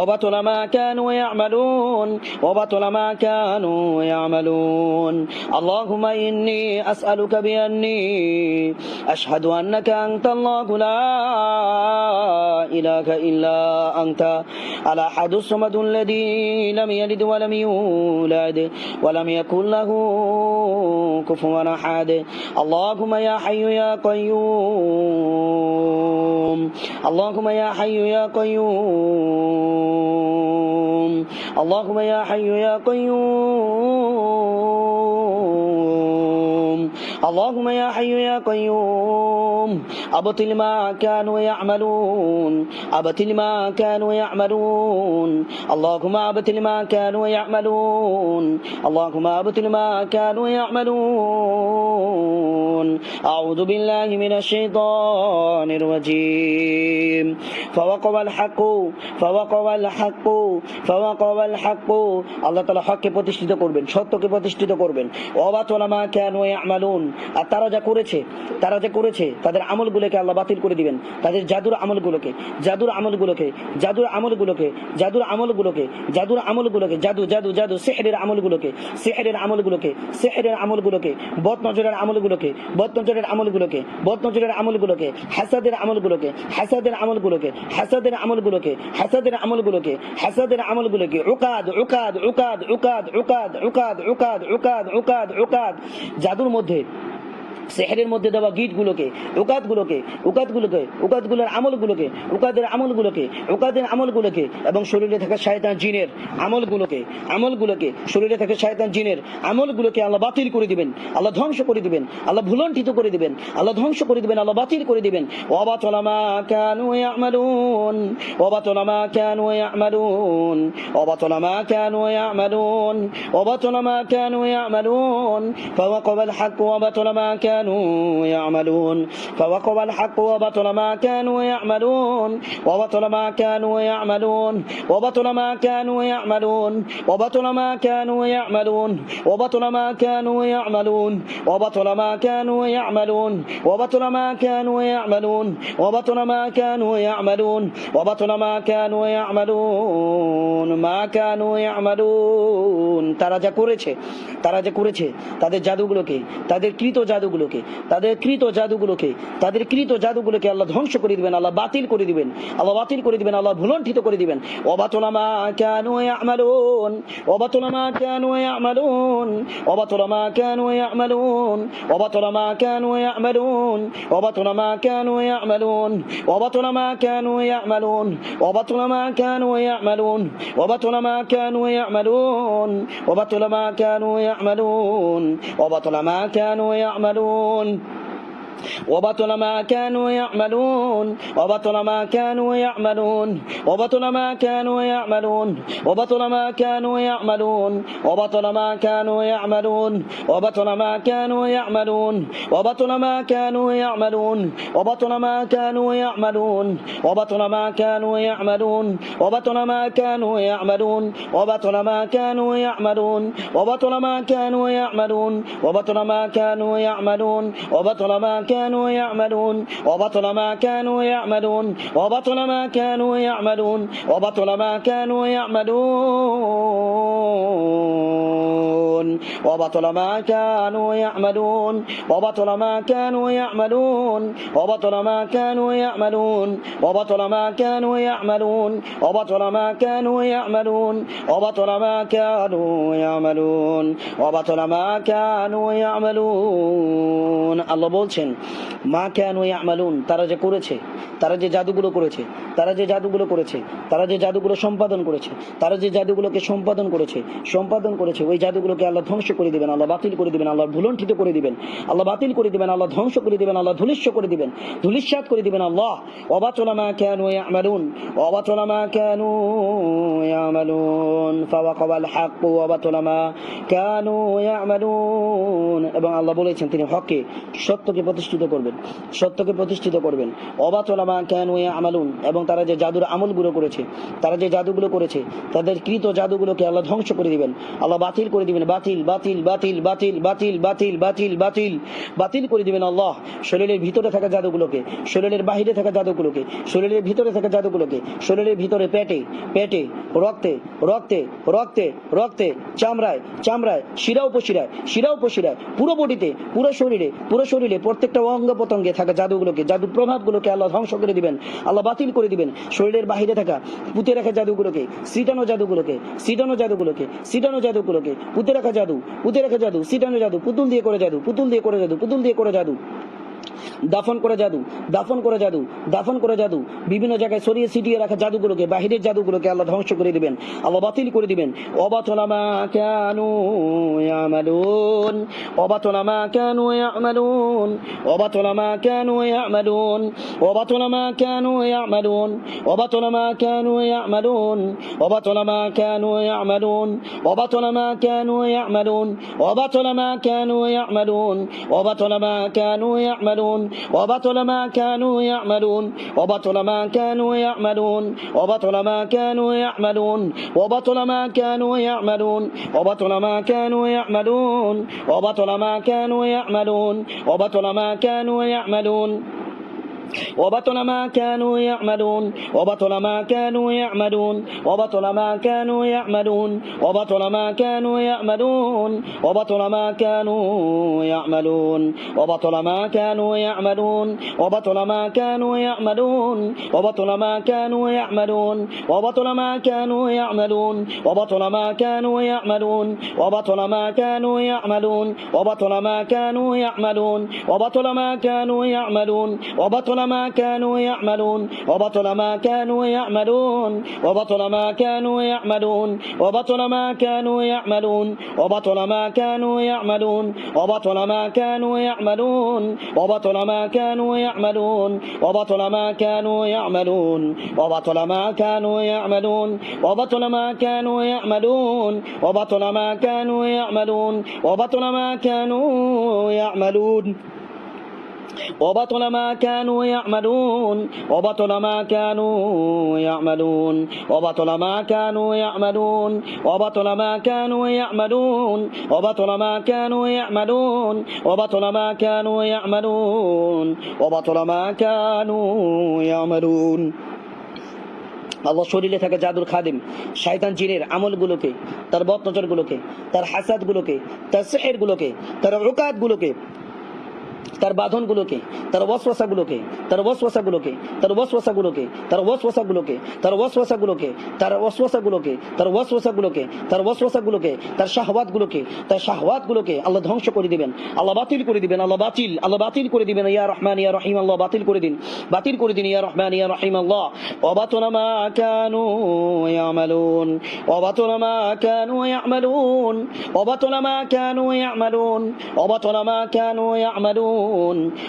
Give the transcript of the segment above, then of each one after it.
وبطل ما كانوا يعملون وبطل ما كانوا يعملون. اللهم إني أسألك بأني أشهد أنك أنت الله لا إله إلا أنت. الأحد الصمد الذي لم يلد ولم يولد ولم يكن له كفوا أحد. اللهم يا حي يا قيوم اللهم يا حي يا قيوم. اللهم يا حي يا قيوم. اللهم يا حي يا قيوم. أبطل ما كانوا يعملون. أبطل ما كانوا يعملون. اللهم أبطل ما كانوا يعملون. اللهم أبطل ما كانوا يعملون. أعوذ بالله من الشيطان الرجيم فوقع الحق فوقع الحق فوقع الحق আল্লাহ তালা হককে প্রতিষ্ঠিত করবেন সত্যকে প্রতিষ্ঠিত করবেন অবাতলামা কেন আমালুন আর তারা যা করেছে তারা যা করেছে তাদের আমলগুলোকে আল্লাহ বাতিল করে দিবেন তাদের জাদুর আমলগুলোকে জাদুর আমলগুলোকে জাদুর আমলগুলোকে জাদুর আমলগুলোকে জাদুর আমলগুলোকে জাদু জাদু জাদু সেহেরের আমলগুলোকে সেহেরের আমলগুলোকে সেহেরের আমলগুলোকে বদ নজরের আমলগুলোকে বদ নজরের আমলগুলোকে বদ নজরের আমলগুলোকে হাসাদের আমলগুলোকে হাসাদের আমলগুলোকে হাসাদের আমলগুলোকে হাসাদের আমলগুলোকে হাসাদের আমলগুলোকে উকাদ উকাদ উকাদ উকাদ উকাদ উকাদ উকাদ উকাদ উকাদ উকাদ জাদুর মধ্যে সেহেরের মধ্যে দেওয়া গিটগুলোকে উকাতগুলোকে উকাতগুলোকে, উকাতগুলোর আমলগুলোকে উকাদের আমলগুলোকে উকাদের আমলগুলোকে এবং শরীরে থাকা শায়তান জিনের আমলগুলোকে আমলগুলোকে, শরীরে থাকা শায়তান জিনের আমলগুলোকে আল্লাহ বাতিল করে দিবেন, আল্লাহ ধ্বংস করে দিবেন, আল্লাহ ভুলণ্ঠিত করে দিবেন, আল্লাহ ধ্বংস করে দিবেন, আল্লাহ বাতিল করে দিবেন। অবাতলামা কানু ইয়ামালুন অবাতলামা কানু ইয়ামালুন অবাতলামা কানু ইয়ামালুন অবাতলামা কানু ইয়ামালুন ফাওয়াকাল হক ওয়াবাতলামা কানু كانوا يعملون فوقب الحق وبطل ما كانوا يعملون وبطل ما كانوا يعملون وبطل ما كانوا يعملون وبطل ما كانوا يعملون وبطل ما كانوا يعملون وبطل ما كانوا يعملون وبطل ما كانوا يعملون وبطل ما كانوا يعملون وبطل ما كانوا يعملون ما كانوا يعملون তারা যা করেছে তারা যা করেছে তাদের জাদুগুলোকে তাদের কৃত জাদুগুলোকে জাদুগুলোকে তাদের কৃত জাদুগুলোকে তাদের কৃত জাদুগুলোকে আল্লাহ ধ্বংস করে দিবেন আল্লাহ বাতিল করে দিবেন আল্লাহ বাতিল করে দিবেন আল্লাহ ভুলণ্ঠিত করে দিবেন অবাতলামা কেন আমালুন অবাতলামা কেন আমালুন অবাতলামা কেন আমালুন অবাতলামা কেন আমালুন অবাতলামা কেন আমালুন অবাতলামা কেন আমালুন অবাতলামা কেন আমালুন অবাতলামা কেন আমালুন অবাতলামা কেন আমালুন অবাতলামা কেন আমারুন يعلمون وبطل ما كانوا يعملون وبطل ما كانوا يعملون وبطل ما كانوا يعملون وبطل ما كانوا يعملون وبطل ما كانوا يعملون وبطل ما كانوا يعملون وبطل ما كانوا يعملون وبطل ما كانوا يعملون وبطل ما كانوا يعملون وبطل ما كانوا يعملون وبطل ما كانوا يعملون وبطل ما كانوا يعملون وبطل ما كانوا يعملون وبطل ما كانوا يعملون وبطل ما كانوا يعملون وبطل ما كانوا يعملون وبطل ما كانوا يعملون. وبطل ما كانوا يعملون وبطل ما كانوا يعملون وبطل ما كانوا يعملون وبطل ما كانوا يعملون وبطل ما كانوا يعملون وبطل ما كانوا يعملون وبطل ما كانوا يعملون الله বলছেন মা কেন আমালুন তারা যে করেছে তারা যে জাদুগুলো করেছে তারা যে জাদুগুলো করেছে তারা যে জাদুগুলো সম্পাদন করেছে তারা যে জাদুগুলোকে সম্পাদন করেছে সম্পাদন করেছে ওই জাদুগুলোকে আল্লাহ ধ্বংস করে দিবেন, আল্লাহ বাতিল করে দিবেন, আল্লাহ ভুলণ্ঠিত করে দিবেন। আল্লাহ বাতিল করে দিবেন, আল্লাহ ধ্বংস করে দিবেন, আল্লাহ ধুলিস্য করে দিবেন। ধুলিস্বাদ করে দিবেন আল্লাহ। অবাচলামা কেন আমালুন অবাচলামা কেন আমালুন ফাওয়াকাল হাক অবাচলামা কেন আমালুন এবং আল্লাহ বলেছেন, তিনি হকে সত্যকে প্রতিষ্ঠিত করবেন, সত্যকে প্রতিষ্ঠিত করবেন। অবাচলামা কেন আমালুন এবং তারা যে জাদুর আমলগুলো করেছে, তারা যে জাদুগুলো করেছে, তাদের কৃত জাদুগুলোকে আল্লাহ ধ্বংস করে দিবেন, আল্লাহ বাতিল করে দিবেন বাতিল বাতিল বাতিল বাতিল বাতিল বাতিল বাতিল বাতিল। বাতিল করে দিবেন আল্লাহ শরীরের ভিতরে থাকা জাদুগুলোকে শরীরের বাহিরে থাকা জাদুগুলোকে শরীরের ভিতরে থাকা জাদুগুলোকে শরীরের ভিতরে পেটে পেটে, রক্তে রক্তে রক্তে রক্তে, চামড়ায় চামড়ায়, শিরা উপশিরায় শিরা উপশিরায়, পুরো বডিতে, পুরো শরীরে পুরো শরীরে প্রত্যেকটা অঙ্গ প্রত্যঙ্গে থাকা জাদুগুলোকে, জাদু প্রভাবগুলোকে আল্লাহ ধ্বংস করে দিবেন, আল্লাহ বাতিল করে দিবেন, শরীরের বাহিরে থাকা, পুঁতে রাখা জাদুগুলোকে সিটানো জাদুগুলোকে সিটানো জাদুগুলোকে সিটানো জাদুগুলোকে, পুঁতে রাখা জাদু, পুঁতে রাখা জাদু, সিটানো জাদু, পুতুল দিয়ে করে জাদু, পুতুল দিয়ে করে জাদু, পুতুল দিয়ে করে জাদু। দাফন করে জাদু, দাফন করে জাদু, দাফন করে জাদু। বিভিন্ন জায়গায় সরিয়ে ছিটিয়ে রাখা জাদুগুলোকে, বাহিরের জাদুগুলোকে আল্লাহ ধ্বংস করে দিবেন, আল্লাহ বাতিল করে দিবেন। অবাতলামা কেনু অবাতলামা কেনু অবাতলামা কেনু অবাতলামা কেনু অবাতলামা কেনু অবাতলামা কেনু অবাতলামা কেনু অবাতলামা কেনু অবাতলামা কেনু يعملون وبطل ما كانوا يعملون وبطل ما كانوا يعملون وبطل ما كانوا يعملون وبطل ما كانوا يعملون وبطل ما كانوا يعملون وبطل ما كانوا يعملون وبطل ما كانوا يعملون. وبطل ما كانوا يعملون وبطل ما كانوا يعملون وبطل ما كانوا يعملون وبطل ما كانوا يعملون وبطل ما كانوا يعملون وبطل ما كانوا يعملون وبطل ما كانوا يعملون وبطل ما كانوا يعملون وبطل ما كانوا يعملون وبطل ما كانوا يعملون وبطل ما كانوا يعملون وبطل ما كانوا يعملون وبطل ما كانوا يعملون وبطل ما كانوا يعملون وبطل ما كانوا يعملون وبطل ما كانوا يعملون وبطل ما كانوا يعملون وبطل ما كانوا يعملون وبطل ما كانوا يعملون وبطل ما كانوا يعملون وبطل ما كانوا يعملون وبطل ما كانوا يعملون وبطل ما كانوا يعملون وبطل ما كانوا يعملون وبطل ما كانوا يعملون وبطل ما كانوا يعملون وبطل ما كانوا يعملون وبطل ما كانوا يعملون وبطل ما كانوا يعملون وبطل ما كانوا يعملون وبطل ما كانوا يعملون وبطل ما كانوا يعملون আল্লাহ শরীরে থাকা জাদুর খাদিম শয়তান জিনের আমলগুলোকে তার বদনজরগুলোকে তার হাসাদগুলোকে তার সেহেরগুলোকে তার রোকাতগুলোকে তার বাঁধনগুলোকে, তার ওয়াসওয়াসাগুলোকে তার ওয়াসওয়াসাগুলোকে তার ওয়াসওয়াসাগুলোকে তার ওয়াসওয়াসাগুলোকে তার ওয়াসওয়াসাগুলোকে তার ওয়াসওয়াসাগুলোকে তার ওয়াসওয়াসাগুলোকে তার ওয়াসওয়াসাগুলোকে তার শাহওয়াতগুলোকে তার শাহওয়াতগুলোকে আল্লাহ ধ্বংস করে দিবেন। আল্লাহ বাতিল করে দিবেন, আল্লাহ বাতিল আল্লাহ বাতিল করে দিবেন। ইয়া রহমান, ইয়া রহিম, আল্লাহ বাতিল করে দিন, বাতিল করে দিন। ইয়া রহমান, ইয়া রহিম, আল্লাহ। ওয়াবাতুনা মা কানু ইয়ামালুন ওয়াবাতুনা মা কানু ইয়ামালুন ওয়াবাতুনা মা কানু ইয়ামালুন ওয়াবাতুনা মা কানু ইয়ামালুন।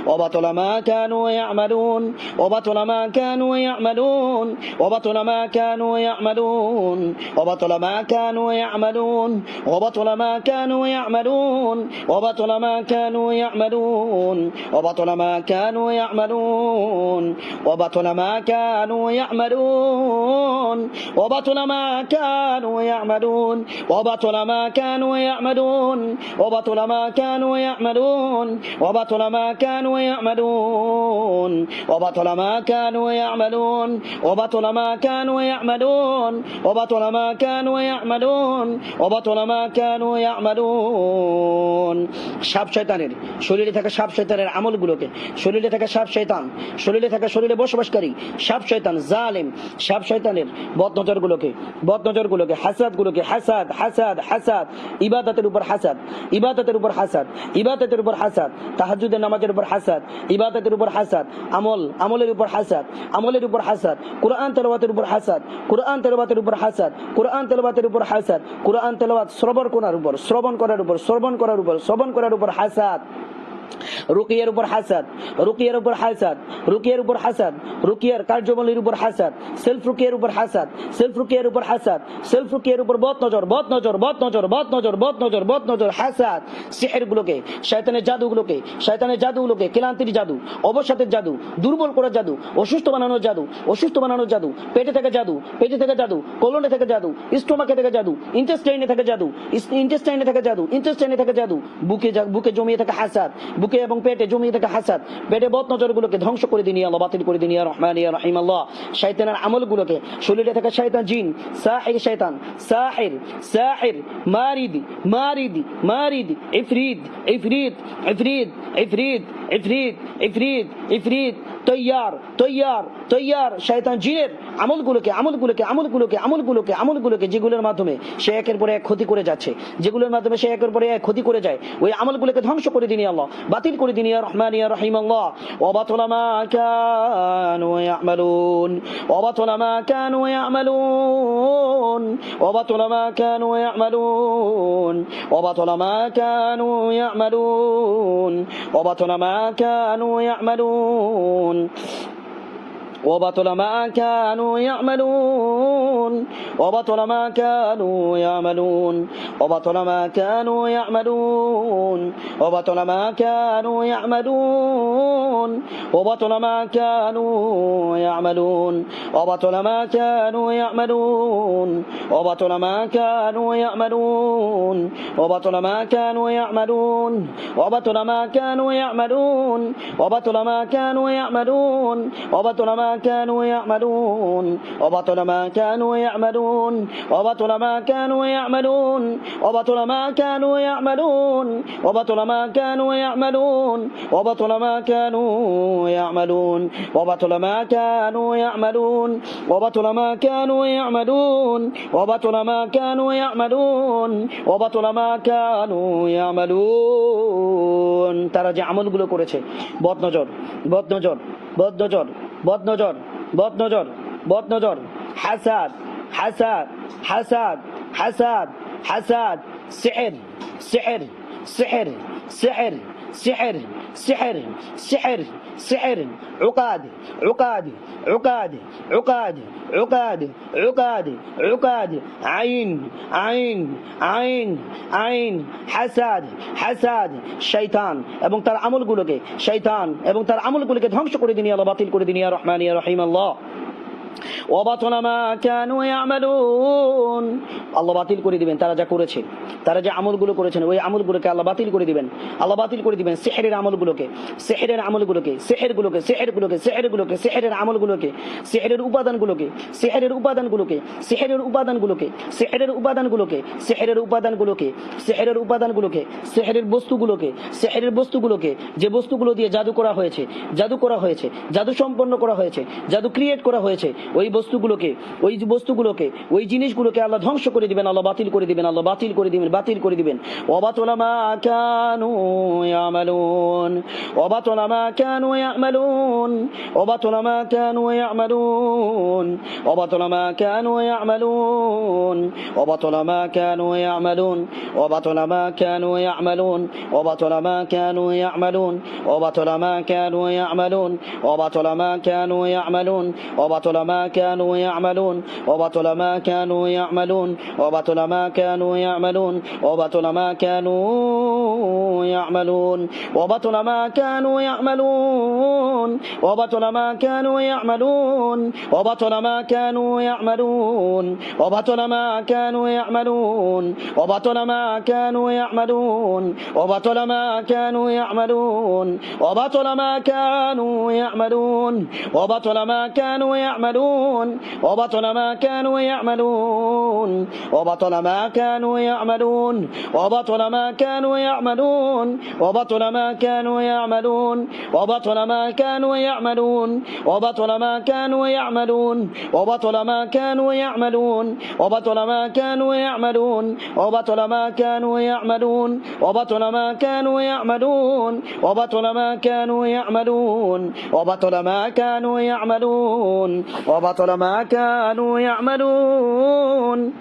وبطل ما كانوا يعملون وبطل ما كانوا يعملون وبطل ما كانوا يعملون وبطل ما كانوا يعملون وبطل ما كانوا يعملون وبطل ما كانوا يعملون وبطل ما كانوا يعملون وبطل ما كانوا يعملون وبطل ما كانوا يعملون وبطل ما كانوا يعملون وبطل ما كانوا يعملون وبطل ما كانوا يعملون وبطل ما كانوا يعملون وبطل ما كانوا يعملون وبطل ما كانوا يعملون وبطل ما كانوا يعملون সাপ শয়তানের শরীরে থাকা সাপ শয়তানের আমলগুলোকে শরীরে থাকা সাপ শয়তান শরীরে থাকা শরীরে বসবাসকারী সাপ শয়তান জালেম সাপ শয়তানের বদনজরগুলোকে বদনজরগুলোকে হাসাদগুলোকে হাসাদ হাসাদ হাসাদ ইবাদতের উপর হাসাদ ইবাদতের উপর হাসাদ ইবাদতের উপর হাসাদ তাহাজুদের নামাজের উপর হাসাদ, ইবাদতের উপর হাসাদ, আমল, আমলের উপর হাসাদ, আমলের উপর হাসাদ, কোরআন তেলবাতের উপর হাসাদ, কোরআন তেলবাতের উপর হাসাদ, কোরআন তেলবাতের উপর হাসাদ, কোরআন তেলবাত শ্রবণ করার উপর, শ্রবণ করার উপর, শ্রবণ করার উপর, শ্রবণ করার উপর হাসাদ। রুকিয়ার উপর হাসাদ, রুকিয়ার উপর হাসাদ, রুকিয়ার উপর হাসাদ, রুকিয়ার কার্যবলীর উপর হাসাদ, সেলফ রুকিয়ার উপর হাসাদ, সেলফ রুকিয়ার উপর হাসাদ, সেলফ রুকিয়ার উপর বদ নজর বদ নজর বদ নজর বদ নজর বদ নজর বদ নজর, হাসাদ সিহের গুলোকে শয়তানের জাদুগুলোকে শয়তানের জাদুগুলোকে, ক্লান্তির জাদু, অবসাদের জাদু, দুর্বল করার জাদু, অসুস্থ বানানোর জাদু, অসুস্থ বানানোর জাদু, পেটে থেকে জাদু, পেটে থেকে জাদু, কোলনে থেকে জাদু, স্টোমাকে থেকে জাদু, ইন্টেস্টাইনে থেকে জাদু ইন্টেস্টাইনে থেকে জাদু, ইন্টেস্টাইনে থেকে জাদু, বুকে বুকে জমিয়ে থাকে হাসাদ বুকে এবং পেটে জমিয়ে থাকে হাসাদ, পেটে বদ নজরগুলোকে ধ্বংস করে দিন আল্লাহ, বাতিল করে দিন, ইয়া রহমান, ইয়া রহিম, আল্লাহ। শয়তানের আমলগুলোকে শরীরে থাকা শয়তান জিন, সাহির শয়তান, সাহির সাহির, মারিদি মারিদি মারিদি, ইফরিদ ইফরিদ ইফরিদ ইফরিদ ইফরিদ ইফরিদ ইফরিদ, তৈয়ার তৈয়ার তৈয়ার। শয়তান জিনের আমলগুলোকে আমলগুলোকে আমলগুলোকে আমলগুলোকে আমলগুলোকে যেগুলোর মাধ্যমে সে একের পরে এক ক্ষতি করে যাচ্ছে, যেগুলোর মাধ্যমে সে একের পরে এক ক্ষতি করে যায়, ওই আমলগুলোকে ধ্বংস করে দিনি আল্লাহ। বাতিল করে দিনি ইয়া রহমান ইয়া রহিম আল্লাহ وبطل ما كانوا يعملون وبطل ما كانوا يعملون وبطل ما كانوا يعملون وبطل ما كانوا يعملون وبطل ما كانوا يعملون وبطل ما كانوا يعملون وبطل ما كانوا يعملون وبطل ما كانوا يعملون وبطل ما كانوا يعملون وبطل ما كانوا يعملون وبطل ما كانوا يعملون وبطل ما كانوا يعملون وبطل ما كانوا يعملون وبطل ما كانوا يعملون وبطل ما كانوا يعملون وبطل ما كانوا يعملون وبطل ما كانوا يعملون وبطل ما كانوا يعملون وبطل ما كانوا يعملون وبطل ما كانوا يعملون وبطل ما كانوا يعملون وبطل ما كانوا يعملون وبطل ما كانوا يعملون وبطل ما كانوا يعملون وبطل ما كانوا يعملون তারা যে আমলগুলো করেছে বদ নজর বদ বদনজর বদনজর বদনজর। হাসাদ হাসাদ হাসাদ হাসাদ হাসাদ। শেহের শেহের শেহের শেহের سحر سحر سحر سحر عقاد عقاد عقاد عقاد عقاد عقاد عقاد عين عين عين عين حساد حساد শয়তান এবং তার আমলগুলোকে শয়তান এবং তার আমলগুলোকে ধ্বংস করে দিন ইয়া আল্লাহ বাতিল করে দিন ইয়া রহমান ইয়া রহিম আল্লাহ আল্লাহ বাতিল করে দিবেন, তারা যা করেছে। তারা যে আমলগুলো করেছেন, ওই আমলগুলোকে আল্লাহ বাতিল করে দিবেন। আল্লাহ বাতিল করে দিবেন আমলগুলোকে। আমলগুলোকে আমলগুলোকে উপাদানগুলোকে, সেহেরের উপাদানগুলোকে সেহেরের উপাদানগুলোকে সেহেরের উপাদানগুলোকে সেহেরের উপাদানগুলোকে উপাদানগুলোকে বস্তুগুলোকে, সেহেরের বস্তুগুলোকে, যে বস্তুগুলো দিয়ে জাদু করা হয়েছে, জাদু করা হয়েছে, জাদু সম্পন্ন করা হয়েছে, জাদু ক্রিয়েট করা হয়েছে ওই বস্তুগুলোকে ওই বস্তুগুলোকে ওই জিনিসগুলোকে আল্লাহ ধ্বংস করে দিবেন আল্লাহ বাতিল করে দিবেন আল্লাহ বাতিল করে দিবেন বাতিল করে দিবেন অবাতলামা কানু ইয়ামালুন অবাতলামা কানু ইয়ামালুন অবাতলামা কানু ইয়ামালুন অবাতলামা কানু ইয়ামালুন অবাতলামা কেন ইয়ামালুন অবাতলামা কানু ইয়ামালুন অবাতলামা কানু ইয়ামালুন অবাতলামা কানু ইয়ামালুন অবাতলামা কানু ইয়ামালুন অবাতলামা ما كانوا يعملون وبطل ما كانوا يعملون وبطل ما كانوا يعملون وبطل ما كانوا يعملون وبطل ما كانوا يعملون وبطل ما كانوا يعملون وبطل ما كانوا يعملون وبطل ما كانوا يعملون وبطل ما كانوا يعملون وبطل ما كانوا يعملون وبطل ما كانوا يعملون وبطل ما كانوا يعملون وبطل ما كانوا يعملون وبطل ما كانوا يعملون وبطل ما كانوا يعملون وبطل ما كانوا يعملون وبطل ما كانوا يعملون وبطل ما كانوا يعملون وبطل ما كانوا يعملون وبطل ما كانوا يعملون وبطل ما كانوا يعملون وبطل ما كانوا يعملون وبطل ما كانوا يعملون وبطل ما كانوا يعملون وبطل ما كانوا يعملون.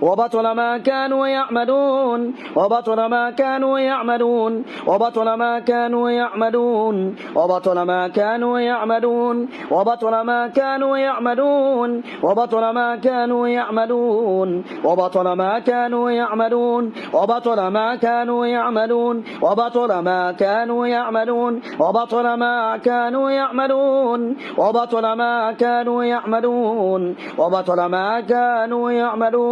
وبطل ما كانوا يعملون وبطل ما كانوا يعملون وبطل ما كانوا يعملون وبطل ما كانوا يعملون وبطل ما كانوا يعملون وبطل ما كانوا يعملون وبطل ما كانوا يعملون وبطل ما كانوا يعملون وبطل ما كانوا يعملون وبطل ما كانوا يعملون وبطل ما كانوا يعملون وبطل ما كانوا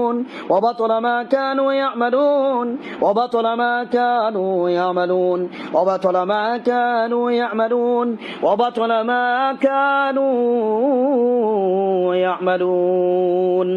يعملون وبطل ما كانوا يعملون وبطل ما كانوا يعملون وبطل ما كانوا يعملون وبطل ما كانوا يعملون.